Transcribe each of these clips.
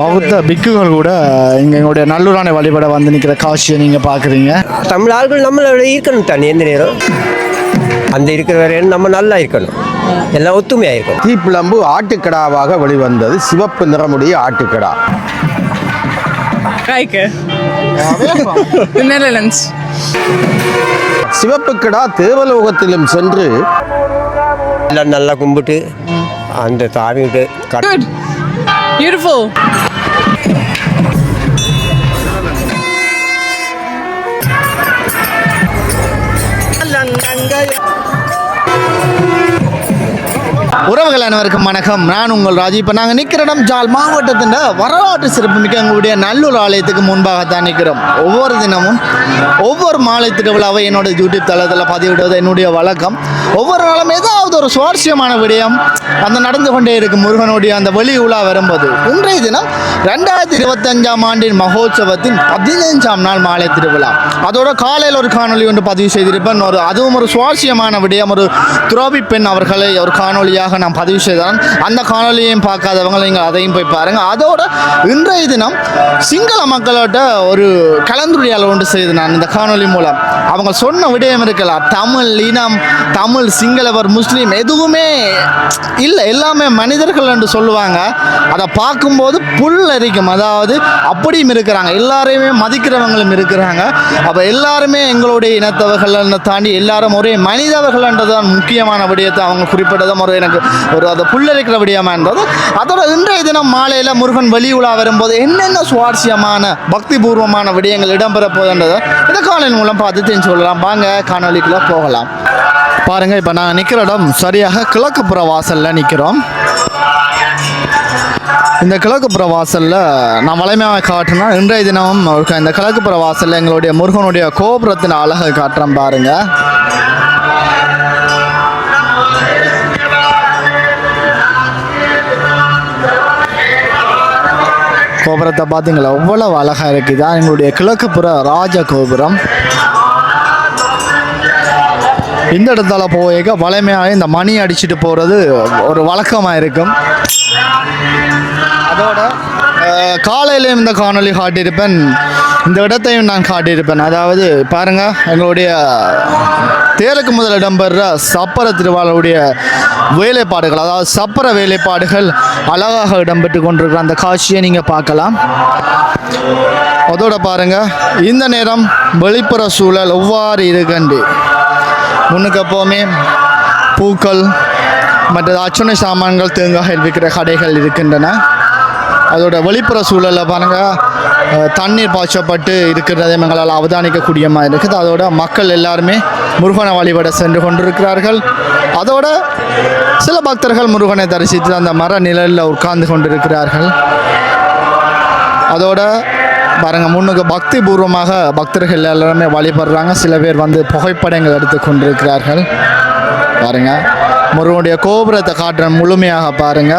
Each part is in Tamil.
பௌத்த பிக்குகள் கூட இங்கே எங்களுடைய நல்லூரானை வழிபட வந்து நிற்கிற காட்சியை நீங்கள் பார்க்குறீங்க தமிழ் ஆள்கள் நம்மளோட இருக்கணும் தானே எந்த நேரம் அந்த இருக்கிற வரையும் நம்ம நல்லா இருக்கணும் எல்லாம் ஒத்துமையாக இருக்கணும் தீப்பிழம்பு ஆட்டுக்கடாவாக வெளிவந்தது சிவப்பு நிறமுடைய ஆட்டுக்கடா Rijke. The Netherlands. சிவப்பு கிடா தேவலோகத்திலும் சென்று எல்லாம் நல்லா கும்பிட்டு அந்த சாமிகிட்ட. Beautiful. உறவுகள் அனைவருக்கும் வணக்கம். நான் உங்கள் ராஜி. இப்போ நாங்கள் நிற்கிற இடம் ஜால் மாவட்டத்தின் வரலாற்று சிறப்புமிக்க எங்களுடைய நல்லூர் ஆலயத்துக்கு முன்பாகத்தான் நிற்கிறோம் ஒவ்வொரு தினமும் ஒவ்வொரு மாலை திருவிழாவை என்னோட யூடியூப் தளத்தில் பதிவிடுவது என்னுடைய வழக்கம். ஒவ்வொரு நாளும் ஏதாவது ஒரு சுவாரஸ்யமான விடயம் அந்த நடந்து கொண்டே இருக்கும் முருகனுடைய அந்த வெளி உலா வரும்போது இன்றைய தினம் ரெண்டாயிரத்தி இருபத்தஞ்சாம் ஆண்டின் மகோத்சவத்தின் பதினைஞ்சாம் நாள் மாலை திருவிழா. அதோட காலையில் ஒரு காணொளி ஒன்று பதிவு செய்திருப்பேன். ஒரு அதுவும் ஒரு சுவாரஸ்யமான விடயம். ஒரு துரோபி பெண் அவர்களை ஒரு காணொளியாக நான் பதிவு செய்தான் அந்த காணொளியையும் பார்க்காதவங்க நீங்கள் அதையும் போய் பாருங்கள் அதோட இன்றைய தினம் சிங்கள மக்களோட ஒரு கலந்துரையால் ஒன்று செய்து நான் இந்த காணொளி மூலம். அவங்க சொன்ன விடயம் இருக்கலாம் தமிழ் இனம் தமிழ் சிங்களவர் முஸ்லீம் எதுவுமே இல்லை எல்லாமே மனிதர்கள் என்று சொல்லுவாங்க. அதை பார்க்கும்போது புல் அரிக்கும். அதாவது அப்படியும் இருக்கிறாங்க. எல்லாரையுமே மதிக்கிறவங்களும் இருக்கிறாங்க. அப்போ எல்லாருமே எங்களுடைய இனத்தவர்கள் தாண்டி எல்லாரும் ஒரே மனிதவர்கள் என்றதான் முக்கியமான விடயத்தை அவங்க குறிப்பிட்டதும் ஒரு எனக்கு ஒரு அதை புல்லரிக்கிற விடயமா இருந்தது அதோட இன்றைய தினம் மாலையில் முருகன் வெளி உலா வரும்போது என்னென்ன சுவாரஸ்யமான பக்தி பூர்வமான விடயங்கள் இடம்பெற போதுன்றதை இந்த காணொலி மூலம் பார்த்து தெரிஞ்சு கொள்ளலாம் வாங்க காணொலிக்குள்ளே போகலாம். பாருங்க இப்போ நாங்கள் நிற்கிற இடம் சரியாக கிழக்குப்புற வாசலில் நிற்கிறோம் இந்த கிழக்குப்புற வாசலில் நான் வளமையாக காட்டினா இன்றைய தினமும் இந்த கிழக்குப்புற வாசலில் எங்களுடைய முருகனுடைய கோபுரத்தின் அழகை காட்டுறேன் பாருங்க. கோபுரத்தை பார்த்தீங்களா எவ்வளவு அழகாக இருக்குது எங்களுடைய கிழக்குப்புற ராஜ கோபுரம் இந்த இடத்துல போக வளமையாக இந்த மணி அடிச்சுட்டு போகிறது ஒரு வழக்கமாக இருக்கும் அதோட காலையிலையும் இந்த காணொளி காட்டியிருப்பேன். இந்த இடத்தையும் நான் காட்டியிருப்பேன். அதாவது பாருங்கள் எங்களுடைய தேருக்கு முதல் இடம்பெற சப்பர திருவாளருடைய வேலைப்பாடுகள் அதாவது சப்பர வேலைப்பாடுகள் அழகாக இடம்பெற்று கொண்டிருக்கிற அந்த காட்சியை நீங்கள் பார்க்கலாம். அதோட பாருங்கள் இந்த நேரம் வெளிப்புற சூழல் எவ்வாறு இருக்குண்டு முன்னுக்கு எப்போவுமே பூக்கள் மற்ற அச்சுணை சாமான்கள் தேங்காய்கள் விற்கிற கடைகள் இருக்கின்றன. அதோட வெளிப்புற சூழலில் பாருங்கள் தண்ணீர் பாய்ச்சப்பட்டு இருக்கிறதை எங்களால் அவதானிக்கக்கூடிய மாதிரி இருக்குது. அதோட மக்கள் எல்லாருமே முருகனை வழிபட சென்று கொண்டிருக்கிறார்கள். அதோட சில பக்தர்கள் முருகனை தரிசித்து அந்த மர நிழலில் உட்கார்ந்து கொண்டிருக்கிறார்கள். அதோட பாருங்க முன்னுக்கு பக்தி பூர்வமாக பக்தர்கள் எல்லாருமே வழிபடுறாங்க. சில பேர் வந்து புகைப்படங்கள் எடுத்து கொண்டிருக்கிறார்கள். பாருங்க முருகனுடைய கோபுரத்தை காட்டுற முழுமையாக பாருங்க.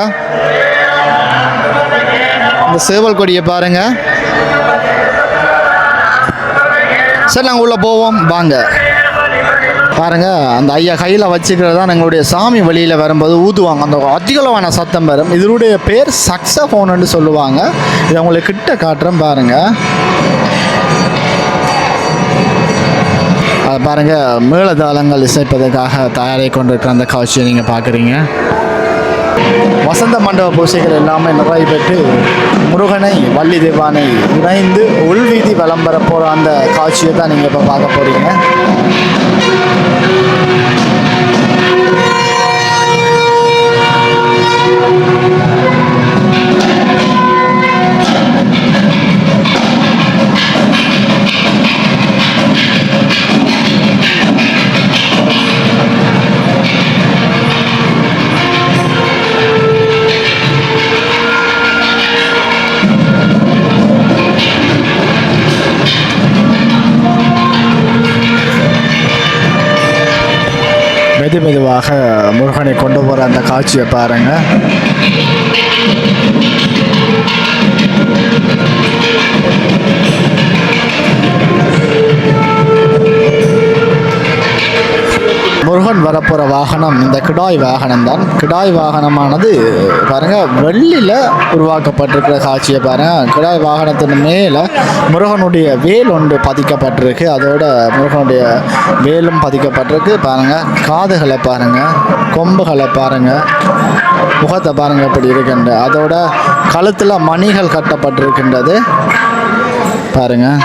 இந்த சேவல் கொடியை பாருங்க. சரி நாங்கள் உள்ளே போவோம். வாங்க. பாருங்கள் அந்த ஐயா கையில் வச்சுக்கிறது தான் எங்களுடைய சாமி வழியில் வரும்போது ஊதுவாங்க. அந்த அதிகளவான சத்தம் வரும். இதனுடைய பேர் சக்ஸஃபோன்னு சொல்லுவாங்க. இதை உங்களுக்கு கிட்ட காட்டுறேன் பாருங்கள் அது பாருங்கள் மேளதாளங்கள் இசைப்பதற்காக தயாரி கொண்டிருக்கிற அந்த காட்சியை நீங்கள் பார்க்குறீங்க. வசந்த மண்டப பூசைகள் எல்லாமே நிறைவு பெற்று முருகனை வள்ளி தேவானை இணைந்து உள்வீதி விளம்பர போகிற அந்த காட்சியை தான் நீங்கள் இப்போ பார்க்க போகிறீங்க மெது மெதுமெதுவாக முருகனை கொண்டு போகிற அந்த காட்சியை பாருங்கள் முருகன் வரப்போகிற வாகனம் இந்த கிடாய் வாகனம் தான் கிடாய் வாகனமானது பாருங்கள் வெள்ளியில் உருவாக்கப்பட்டிருக்கிற காட்சியை பாருங்கள் கிடாய் வாகனத்தின் மேலே முருகனுடைய வேல் ஒன்று பதிக்கப்பட்டிருக்கு. அதோட முருகனுடைய வேலும் பதிக்கப்பட்டிருக்கு. பாருங்கள் காதுகளை பாருங்கள் கொம்புகளை பாருங்கள் முகத்தை பாருங்கள் இப்படி இருக்கின்ற அதோட கழுத்தில் மணிகள் கட்டப்பட்டிருக்கின்றது. பாருங்கள்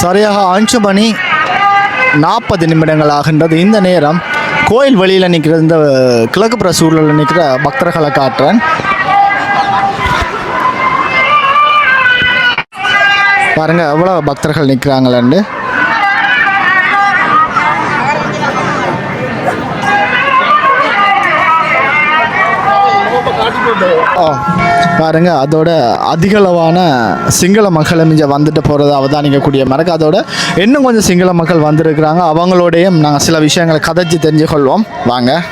சரியாக அஞ்சு மணி நாற்பது நிமிடங்கள் ஆகின்றது இந்த நேரம் கோயில் வெளியில் நிற்கிற இந்த கிழக்குப்புற சூழலில் நிற்கிற பக்தர்களை காட்டுறேன். பாருங்கள் எவ்வளோ பக்தர்கள் நிற்கிறாங்களேன்னு பாருங்க அதோட அதிகளவான சிங்கள மக்கள் இங்கே வந்துட்டு போகிறத அவதானிக்கக்கூடிய மறக்க அதோட இன்னும் கொஞ்சம் சிங்கள மக்கள் வந்திருக்கிறாங்க. அவங்களோடையும் நாங்கள் சில விஷயங்களை கதைச்சு தெரிஞ்சு கொள்வோம் வாங்க.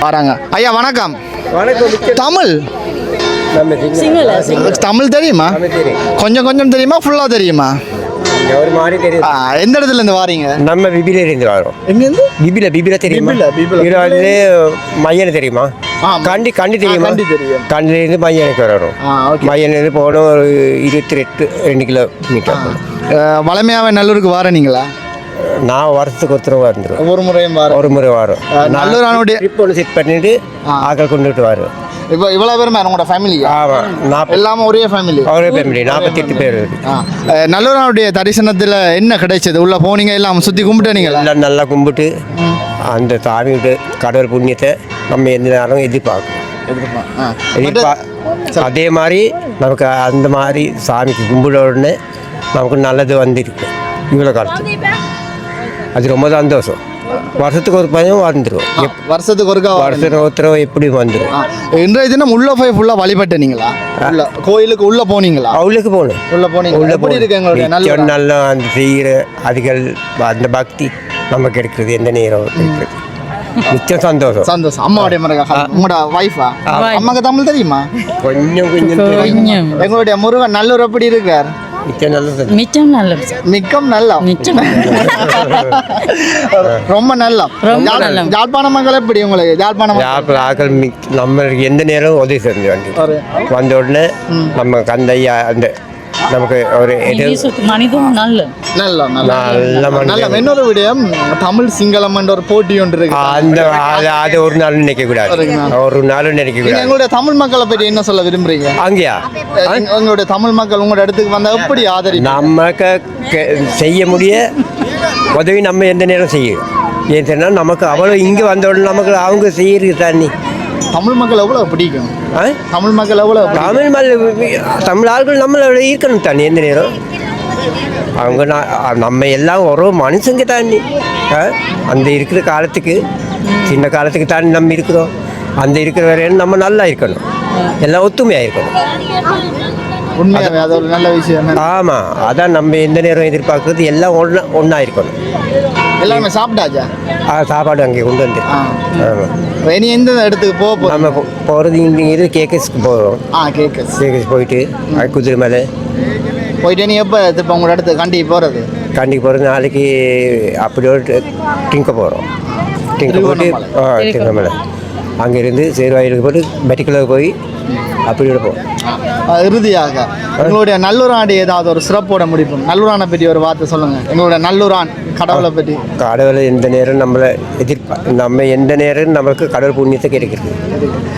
வராங்க. ஐயா வணக்கம். தமிழ். தமிழ் தெரியுமா? கொஞ்சம் கொஞ்சம் தெரியுமா? ஃபுல்லாக தெரியுமா? ஒரு மாதிரி தெரியும் ஆ, எந்த இடத்துல இருந்து வாரீங்க? நம்ம பிபில இருந்து வரோம். எங்கேருந்து? பிபில பிபில தெரியுமா. இது வந்து மையனை தெரியுமா? கண்டி கண்டி தெரியுமா? கண்டி தெரியும். கண்டில இருந்து மையனுக்கு ஓகே. மையனிலிருந்து போகணும் ஒரு இருபத்தி ரெண்டு ரெண்டு கிலோமீட்டர் போகணும். வளமையாவே நல்லூருக்கு வாரனீங்களா? நான் வருஷத்துக்கு ஒருத்தர் வந்துடும் ஒவ்வொரு முறையும் வார ஒரு முறை வரும். நல்லூரானுடைய ட்ரிப் ஒன்று செட் பண்ணிட்டு ஆக்கள் கொண்டுட்டு வரும் இப்போ இவ்வளோ பேருமே உங்களோட ஃபேமிலி எல்லாமே ஒரே ஃபேமிலி ஒரே ஃபேமிலி நாற்பத்தி எட்டு பேர் இருக்கு நல்லூரானுடைய தரிசனத்தில் என்ன கிடைச்சது? உள்ள போனீங்க எல்லாம் சுற்றி கும்பிட்டீங்களா எல்லாம் நல்லா கும்பிட்டு அந்த சாமியோட கடவுள் புண்ணியத்தை நம்ம எந்த நேரம் எதிர்பார்க்கணும். எதிர்பா அதே மாதிரி நமக்கு அந்த மாதிரி சாமிக்கு கும்பிட உடனே நமக்கு நல்லது வந்துருக்கு. இவ்வளோ காலத்து அது ரொம்ப சந்தோஷம். வருஷத்துக்கு ஒரு பையன் வந்துடும் வருஷத்துக்கு ஒருக்கா. வருஷத்துக்கு ஒருத்தரம் எப்படி வந்துடும் இன்றைய தினம் உள்ள போய் ஃபுல்லாக வழிபட்டீங்களா உள்ள கோயிலுக்கு உள்ள போனீங்களா? அவளுக்கு போகணும் உள்ள போனீங்க உள்ள எப்படி இருக்கு எங்களுடைய நல்ல நல்லா அந்த செய்கிற அதுகள் அந்த பக்தி நமக்கு கிடைக்கிறது எந்த நேரம் இருக்கிறது நிச்சயம் சந்தோஷம். சந்தோஷம். அம்மாவுடைய மருக உங்களோட வைஃபா அம்மாக்கு தமிழ் தெரியுமா? கொஞ்சம் கொஞ்சம். எங்களுடைய முருகன் நல்லூர் எப்படி இருக்கார் நிச்சயம் நல்லது. மிச்சம் நல்ல மிக்கம் நல்லா. மிச்சம் ரொம்ப நல்லா. ரொம்ப நல்லா. யாழ்ப்பாண மக்கள் எப்படி உங்களுக்கு? யாழ்ப்பாண மக்கள் ஆக்கள் நம்மளுக்கு எந்த நேரம் உதவி செஞ்சு வண்டி. வந்த உடனே நம்ம கந்தையா அந்த நமக்கு ஒரு மனிதம் நல்ல. நல்லா நல்லா நல்ல இன்னொரு விடயம் தமிழ் சிங்களம் என்ற ஒரு போட்டி ஒன்று இருக்கு அந்த அது ஒரு நாள் நினைக்க கூடாது. ஒரு நாளும் நினைக்க கூடாது. எங்களுடைய தமிழ் மக்களை பற்றி என்ன சொல்ல விரும்புறீங்க? அங்கேயா? எங்க- எங்களுடைய தமிழ் மக்கள் உங்களோட இடத்துக்கு வந்தா எப்படி ஆதரி நமக்கு கெ- செய்ய முடிய உதவி நம்ம எந்த நேரம் செய்யும். ஏன் சொன்னால் நமக்கு அவ்வளோ இங்கே வந்த உடனே நமக்கு அவங்க செய்யறது தண்ணி. தமிழ் மக்கள் எவ்வளவு பிடிக்கும்? தமிழ் மக்கள் பிடிக்கும்? தமிழ் மல் தமிழ் ஆட்கள் நம்மளோட இருக்கணும் தண்ணி எந்த நேரம்? அவங்க நம்ம எல்லாம் ஒரு மனுஷங்க தாண்டி ஆ? அந்த இருக்கிற காலத்துக்கு சின்ன காலத்துக்கு தாண்டி நம்ம இருக்கிறோம். அந்த இருக்கிற வரையும் நம்ம நல்லா இருக்கணும். எல்லாம் ஒத்துமையாக இருக்கணும். உண்மையாவே அது ஒரு நல்ல விஷயம். ஆமாம் அதான் நம்ம எந்த நேரம் எதிர்பார்க்கறது எல்லாம் ஒன்றா ஒன்றா இருக்கணும் எல்லாருமே சாப்பிட்டாச்சா? ஆ சாப்பாடு அங்கே கொண்டு வந்து. ஆமாம் இனி எந்த இடத்துக்கு போக போறோம் நம்ம போகிறது இங்கே இது கேக்கஸ்க்கு போகிறோம் ஆ கேக்கஸ் கேக்கஸ் போயிட்டு குதிரை மேலே. போயிட்டு நீ எப்போ இப்போ உங்களோட இடத்துக்கு கண்டி போகிறது கண்டிக்கு போகிறது நாளைக்கு அப்படி ஒரு டிங்க போகிறோம் டிங்க போட்டு ஆ திருவண்ணாமலை. அங்கேருந்து சேருவாயிலுக்கு போட்டு மெட்டிக்கலுக்கு போய் அப்படி இருப்போம் இறுதியாக எங்களுடைய நல்லூராண்டி ஏதாவது ஒரு சிறப்போட முடிப்போம். நல்லூரானை பற்றி ஒரு வார்த்தை சொல்லுங்க. எங்களுடைய நல்லூரான் கடவுளை பற்றி. கடவுளை எந்த நேரம் நம்மளை எதிர்ப்பா நம்ம எந்த நேரம் நம்மளுக்கு கடவுள் புண்ணியத்தை கிடைக்கிறது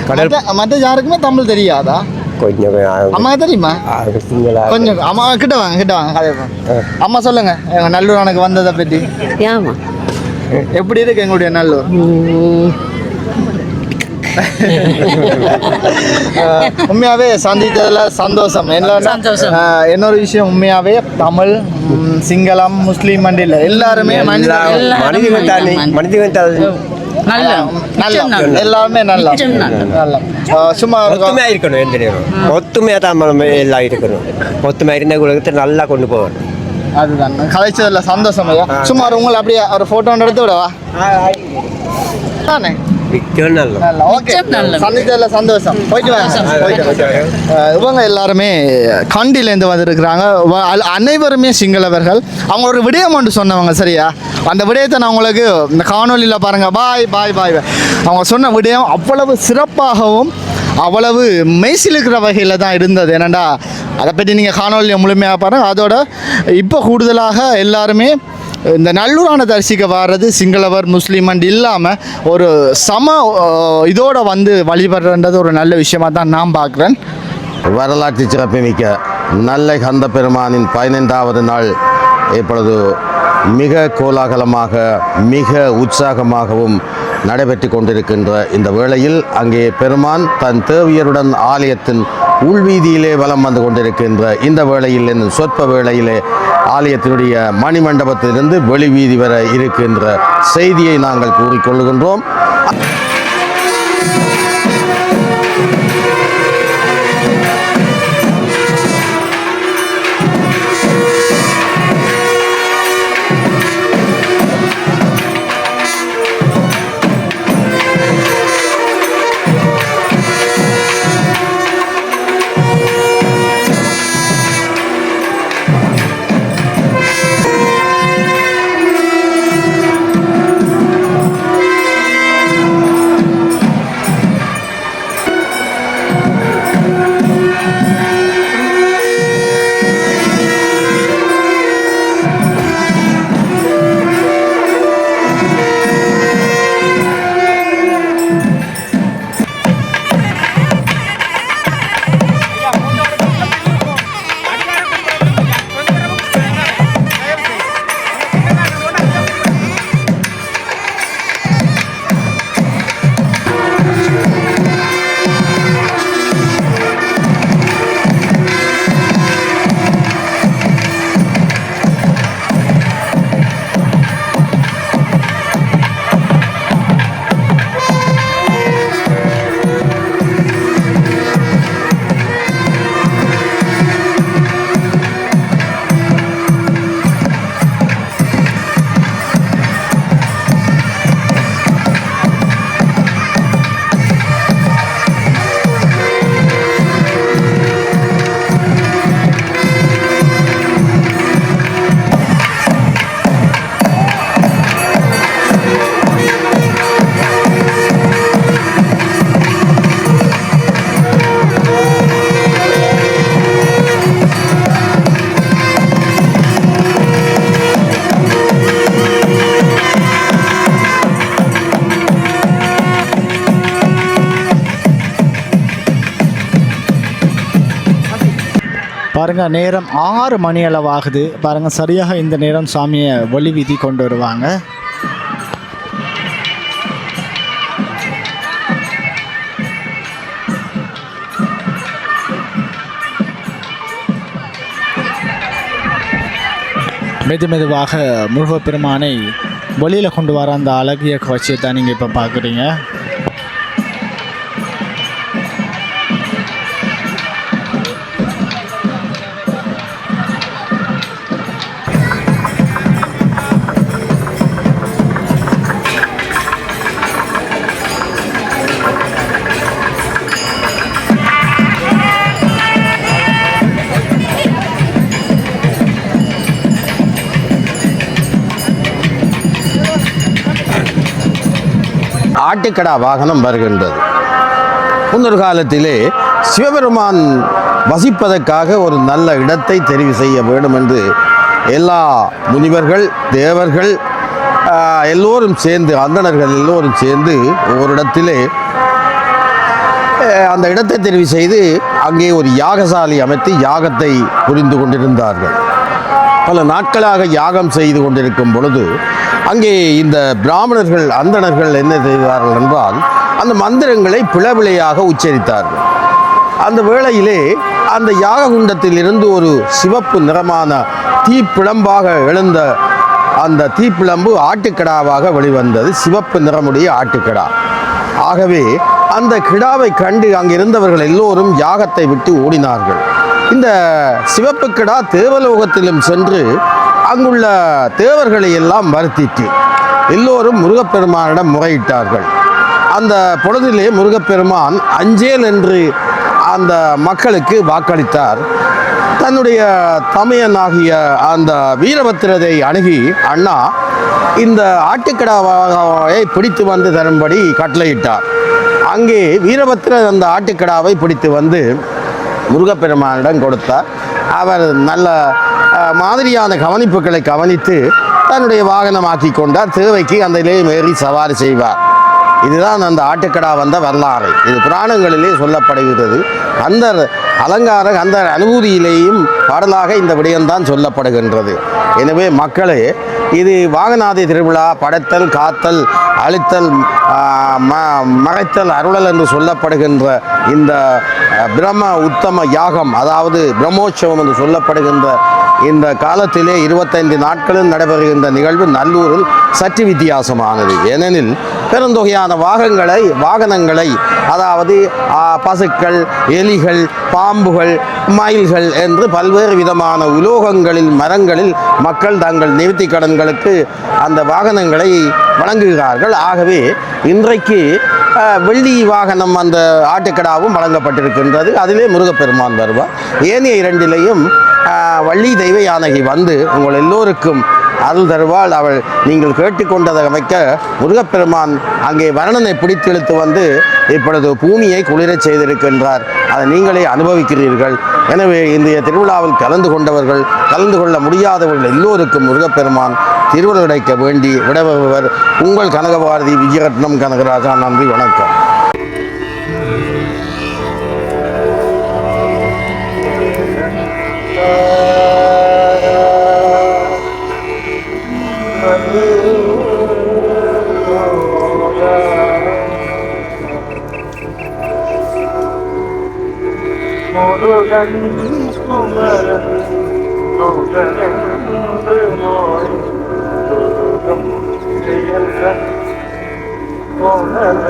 கடல் மற்ற- யாருக்குமே தமிழ் தெரியாதா? கொஞ்சம் அம்மா தெரியுமா? கொஞ்சம் அம்மா கிட்ட வாங்க கிட்ட வாங்க கதை அம்மா சொல்லுங்க எங்க நல்லூரானுக்கு வந்ததை பற்றி. ஏமா எப்படி இருக்கு எங்களுடைய நல்லூர்? அஹ், உண்மையாவே சந்தித்ததுல சந்தோஷம். இன்னொரு விஷயம் உண்மையாவே தமிழ் சிங்களம் முஸ்லீம் மண்டியில் எல்லாருமே மனித எல்லாம் மனிதர்கள் தானே மனிதர்கள் தானே நல்ல நல்ல. எல்லாமே நல்ல. சும்மா ஒத்துமையாக இருக்கணும் எந்த நேரம் தான் எல்லாம் இருக்கணும். ஒத்துமையாக இருந்த உலகத்தை நல்லா கொண்டு போகணும். அதுதான். கலைச்சதுல சந்தோஷம் ஐயா. சும்மா உங்களை அப்படியே ஒரு போட்டோ எடுத்து விடவா? தானே? மிச்சம் நல்ல ஓகே. சந்திச்சதுல சந்தோஷம் போயிட்டு வாங்க இவங்க எல்லாருமே கண்டிலேருந்து வந்திருக்கிறாங்க அனைவருமே சிங்களவர்கள் அவங்க ஒரு விடயம் ஒன்று சொன்னவங்க சரியா அந்த விடயத்தை நான் உங்களுக்கு இந்த காணொலியில் பாருங்க பாய் பாய் பாய் அவங்க சொன்ன விடயம் அவ்வளவு சிறப்பாகவும் அவ்வளவு மெய்சிலுக்கிற வகையில் தான் இருந்தது என்னடா அதை பற்றி நீங்கள் காணொலியை முழுமையாக பாருங்கள் அதோட இப்போ கூடுதலாக எல்லாருமே இந்த நல்லூரான தரிசிக்க வர்றது சிங்களவர் முஸ்லீம் அண்ட் இல்லாமல் ஒரு சம இதோட வந்து வழிபடுறன்றது ஒரு நல்ல விஷயமா தான் நான் பார்க்குறேன். வரலாற்று சிறப்புமிக்க நல்ல கந்த பெருமானின் பதினைந்தாவது நாள் இப்பொழுது மிக கோலாகலமாக மிக உற்சாகமாகவும் நடைபெற்று கொண்டிருக்கின்ற இந்த வேளையில் அங்கே பெருமான் தன் தேவியருடன் ஆலயத்தின் உள்வீதியிலே வலம் வந்து கொண்டிருக்கின்ற இந்த வேளையில் சொற்ப வேளையிலே ஆலயத்தினுடைய மணிமண்டபத்திலிருந்து வெளிவீதி வர இருக்கின்ற செய்தியை நாங்கள் கூறிக்கொள்கின்றோம் பாருங்கள் நேரம் ஆறு மணி அளவாகுது பாருங்கள் சரியாக இந்த நேரம் சாமியை ஒளி வீதி கொண்டு வருவாங்க. மெது மெதுவாக முருகப்பெருமானை வெளியில் கொண்டு வர அந்த அழகிய காட்சியை தான் நீங்கள் இப்போ பார்க்குறீங்க ஆட்டுக்கடா வாகனம் வருகின்றது. முன்னொரு காலத்திலே சிவபெருமான் வசிப்பதற்காக ஒரு நல்ல இடத்தை தெரிவு செய்ய வேண்டும் என்று எல்லா முனிவர்கள் தேவர்கள் எல்லோரும் சேர்ந்து அந்தணர்கள் எல்லோரும் சேர்ந்து ஒரு இடத்திலே அந்த இடத்தை தெரிவு செய்து அங்கே ஒரு யாகசாலை அமைத்து யாகத்தை புரிந்து கொண்டிருந்தார்கள். பல நாட்களாக யாகம் செய்து கொண்டிருக்கும் பொழுது அங்கே இந்த பிராமணர்கள் அந்தணர்கள் என்ன செய்தார்கள் என்றால் அந்த மந்திரங்களை பிளவிளையாக உச்சரித்தார்கள். அந்த வேளையிலே அந்த யாக குண்டத்திலிருந்து ஒரு சிவப்பு நிறமான தீப்பிழம்பாக எழுந்த அந்த தீப்பிழம்பு ஆட்டுக்கிடாவாக வெளிவந்தது. சிவப்பு நிறமுடைய ஆட்டுக்கிடா. ஆகவே அந்த கிடாவை கண்டு அங்கிருந்தவர்கள் எல்லோரும் யாகத்தை விட்டு ஓடினார்கள். இந்த சிவப்பு கிடா தேவலோகத்திலும் சென்று அங்குள்ள தேவர்களை எல்லாம் வருத்திட்டு எல்லோரும் முருகப்பெருமானிடம் முறையிட்டார்கள். அந்த பொழுதிலே முருகப்பெருமான் அஞ்சேல் என்று அந்த மக்களுக்கு வாக்களித்தார். தன்னுடைய தமையனாகிய அந்த வீரபத்திரதை அணுகி அண்ணா இந்த ஆட்டுக்கடாவை பிடித்து வந்து தரும்படி கட்டளையிட்டார். அங்கே வீரபத்திரன் அந்த ஆட்டுக்கடாவை பிடித்து வந்து முருகப்பெருமானிடம் கொடுத்தார். அவர் நல்ல மாதிரியான கவனிப்புகளை கவனித்து தன்னுடைய வாகனமாக்கி கொண்டார். தேவைக்கு அந்த மேறி சவாரி செய்வார். இதுதான் அந்த ஆட்டுக்கடா வந்த வரலாறு. இது புராணங்களிலே சொல்லப்படுகிறது. அந்த அலங்கார அந்த அனுபூதியிலேயும் பாடலாக இந்த விடயம்தான் சொல்லப்படுகின்றது. எனவே மக்களே இது வாகனாதி திருவிழா படைத்தல் காத்தல் அழித்தல் ம- மறைத்தல் அருளல் என்று சொல்லப்படுகின்ற இந்த பிரம்ம உத்தம யாகம் அதாவது பிரம்மோற்சவம் என்று சொல்லப்படுகின்ற இந்த காலத்திலே இருபத்தைந்து நாட்களில் நடைபெறுகின்ற நிகழ்வு நல்லூரில் சற்று வித்தியாசமானது. ஏனெனில் பெருந்தொகையான வாகங்களை வாகனங்களை அதாவது பசுக்கள் எலிகள் பாம்புகள் மயில்கள் என்று பல்வேறு விதமான உலோகங்களில் மரங்களில் மக்கள் தங்கள் நிவர்த்தி கடன்களுக்கு அந்த வாகனங்களை வழங்குகிறார்கள். ஆகவே இன்றைக்கு வெள்ளி வாகனம் அந்த ஆட்டுக்கடாவும் வழங்கப்பட்டிருக்கின்றது. அதிலே முருகப்பெருமான் வருவார். ஏனைய இரண்டிலேயும் வள்ளி தெய்வ யானகி வந்து உங்கள் எல்லோருக்கும் அருள் தருவாள். அவள் நீங்கள் கேட்டுக்கொண்டதை அமைக்க முருகப்பெருமான் அங்கே வரணனை பிடித்தெழுத்து வந்து இப்பொழுது பூமியை குளிரச் செய்திருக்கின்றார். அதை நீங்களே அனுபவிக்கிறீர்கள். எனவே இன்றைய திருவிழாவில் கலந்து கொண்டவர்கள் கலந்து கொள்ள முடியாதவர்கள் எல்லோருக்கும் முருகப்பெருமான் திருவள்ளுவர் கிடைக்க வேண்டி விடபவர் உங்கள் கனகபாரதி விஜயரட்னம் கனகராஜா. நன்றி வணக்கம். கண்ணின் குமரன் கௌதனந்து நோய் துரோகம் செயல்கள் போனல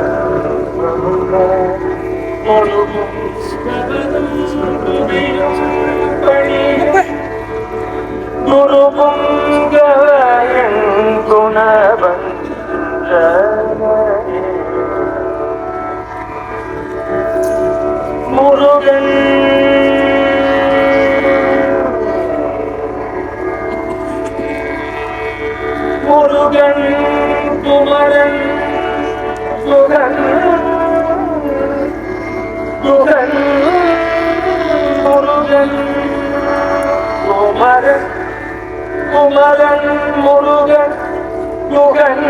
முருகன் குமரன் குமரன் முருகன் யுகன்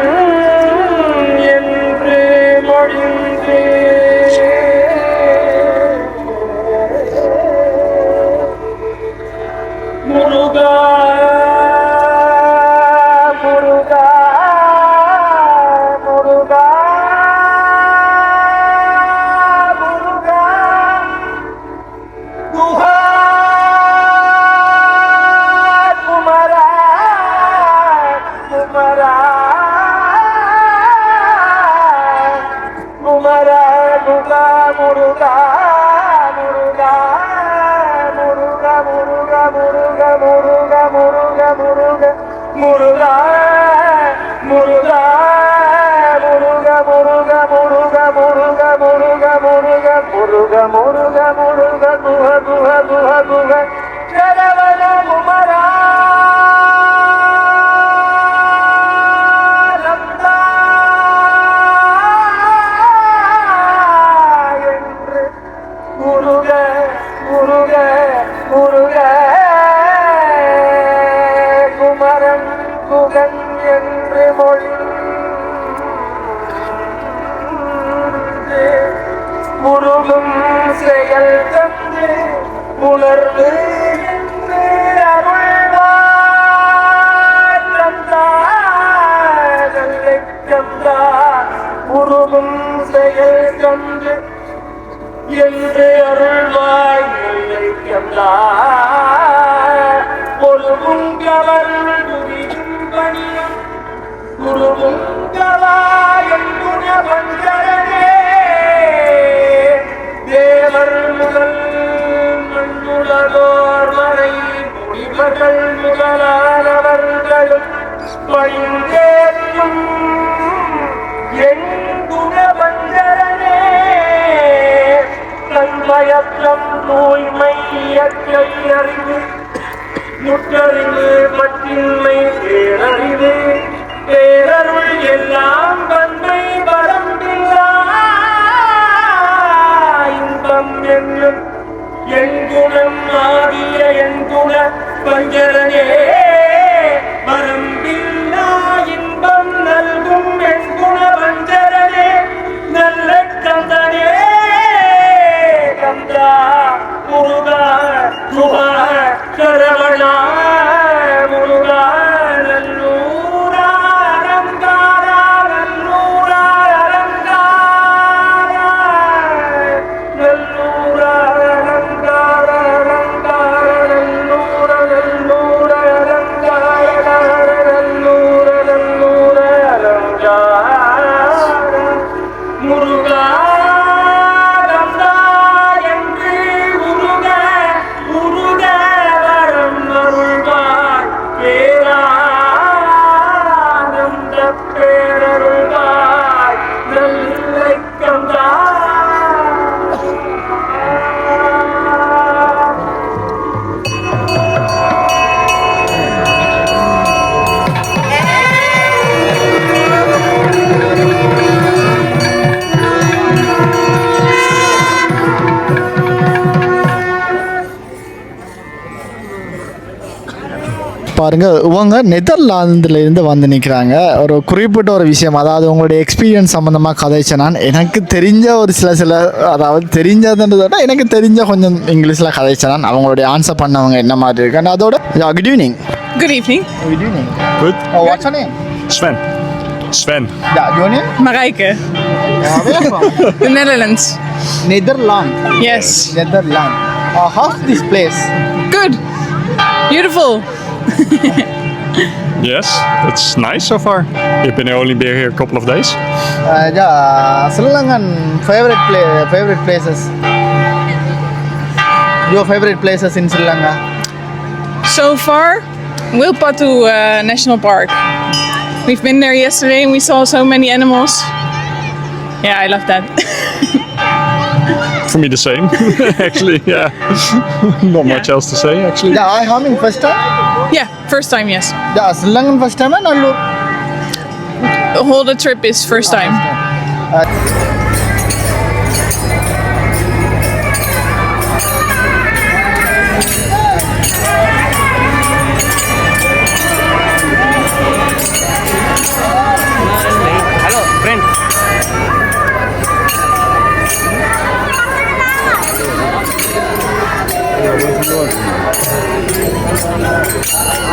முடிவர்கள் முதலானவர்களும் என் குணபஞ்சரனே தன்மயக்கம் தூய்மை இயற்கை அறிவு முற்றறிவு பற்றின்மை பேரறிவு பேரருள் எல்லாம் தன்மை வரம்பில்லா. இன்பம் என்னும் என் குணம் ஆகிய என் குண பஞ்சரனே. வரம்பில்லா இன்பம் நல்கும் வெண்குண குண பஞ்சரனே நல்ல கந்தனே. கந்தா முருகா சுகா சரவணா. பாருங்க இவங்க நெதர்லாந்துல இருந்து வந்து நிற்கிறாங்க ஒரு குறிப்பிட்ட ஒரு விஷயம் அதாவது உங்களுடைய எக்ஸ்பீரியன்ஸ் சம்மந்தமாக கதைச்ச நான் எனக்கு தெரிஞ்ச ஒரு சில சில அதாவது தெரிஞ்சதுன்றதை விட எனக்கு தெரிஞ்ச கொஞ்சம் இங்கிலீஷில் கதைச்ச நான் அவங்களுடைய ஆன்சர் பண்ணவங்க என்ன மாதிரி இருக்காங்க அதோட good evening Good evening. Good evening. Oh, what's your name? Sven. Yeah, your name? Marijke. Yeah, where from? The Netherlands. Netherland. Yes. Uh, how's this place? Good. Beautiful. Yes, it's nice so far. You've been only been here a couple of days. Uh, yeah, Sri Lankan favorite play, favorite places. Your favorite places in Sri Lanka? So far, Wilpatu uh, National Park. We've been there yesterday and we saw so many animals. Yeah, I love that. for me the same, actually. Yeah, not yeah. much else to say actually. Yeah, I humming first time. Yeah, first time yes. Yeah, Sri Lankan first time and Allur. The whole trip is first ah, time. Uh,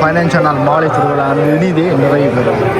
தீபங்கள் நாள் மாலை திருவிழா நிதி நிறைவு பெறும்.